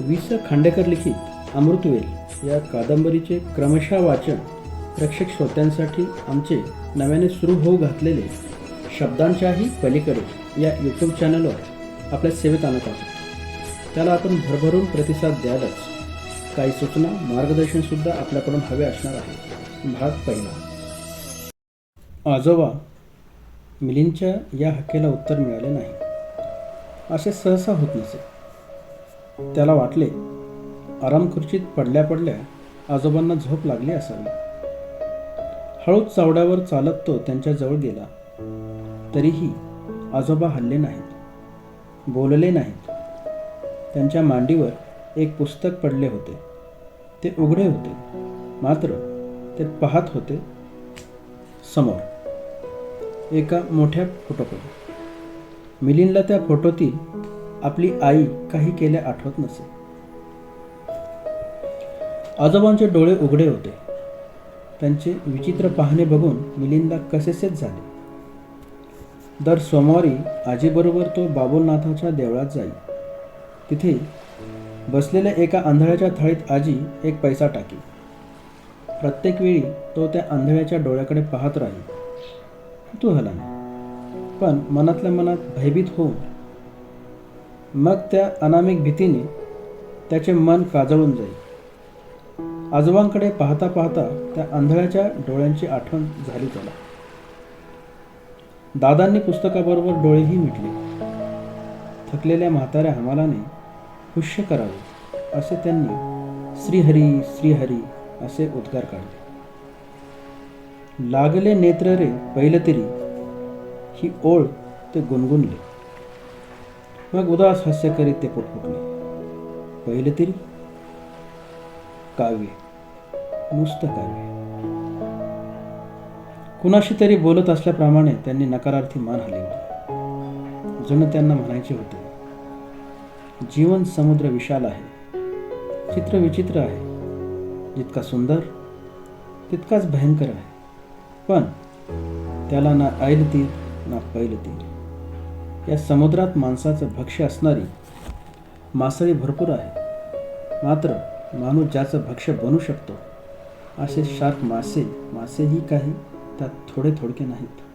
वि स खांडेकर लिखित अमृतवेल या कादंबरीचे क्रमशः वाचन प्रेक्षक श्रोत्यांसाठी आमचे नव्याने सुरू होऊ घातलेले शब्दांच्याही पलीकडे या यूट्यूब चॅनलवर आपल्या सेवेत आणत आहोत. त्याला आपण भरभरून प्रतिसाद द्यालच काही सूचना मार्गदर्शनसुद्धा आपल्याकडून हवे असणार आहे. भाग पहिला. आजोबा मिलिंदच्या या हक्केला उत्तर मिळाले नाही. असे सहसा होत नसे. त्याला वाटले आरामखुर्चीत पडल्या पडल्या आजोबांना झोप लागली असावी. हळूच चावड्यावर चालत तो त्यांच्याजवळ गेला. तरीही आजोबा हल्ले नाहीत बोलले नाहीत. त्यांच्या मांडीवर एक पुस्तक पडले होते. ते उघडे होते मात्र ते पाहत होते समोर. एका मोठ्या फोटोकडे. मिलिंदला त्या फोटोतील आपली आई काही केल्या आठवत नसे. आजोबांचे डोळे उघडे होते. त्यांचे विचित्र पाहणे बघून मिलिंदा कसेसेच झाले. दर सोमवारी आजीबरोबर तो बाबुलनाथाच्या देवळात जाई. तिथे बसलेल्या एका आंधळ्याच्या थाळीत आजी एक पैसा टाकी. प्रत्येक वेळी तो त्या आंधळ्याच्या डोळ्याकडे पाहत राही. कुतूहलाने पण मनातल्या मनात भयभीत होऊन मग त्या अनामिक भीतीने त्याचे मन काजळून जाईल. आजोबांकडे पाहता पाहता त्या आंधळ्याच्या डोळ्यांची आठवण झाली त्याला. दादांनी पुस्तकाबरोबर डोळेही मिटले. थकलेल्या म्हाताऱ्या हमालाने हुष्य करावे असे त्यांनी श्रीहरी श्रीहरी असे उद्गार काढले. लागले नेत्र रे पहिलतरी ही ओळ ते गुणगुणले. मग उदास हास्य करीत ते पुटपुटले. पहिले तरी काव्य नुसतं काव्य. कुणाशी तरी बोलत असल्याप्रमाणे त्यांनी नकारार्थी मान हलवली. जणू त्यांना म्हणायचे होते जीवन समुद्र विशाल आहे चित्र विचित्र आहे जितका सुंदर तितकाच भयंकर आहे. पण त्याला ना ऐल तीर ना पैल तीर. या समुद्रात माणसाचं भक्ष्य असणारी मासळी भरपूर आहे. मात्र माणूस ज्याचं भक्ष्य बनू शकतो असे शार्क मासे मासेही काही त्यात थोडे थोडके नाहीत.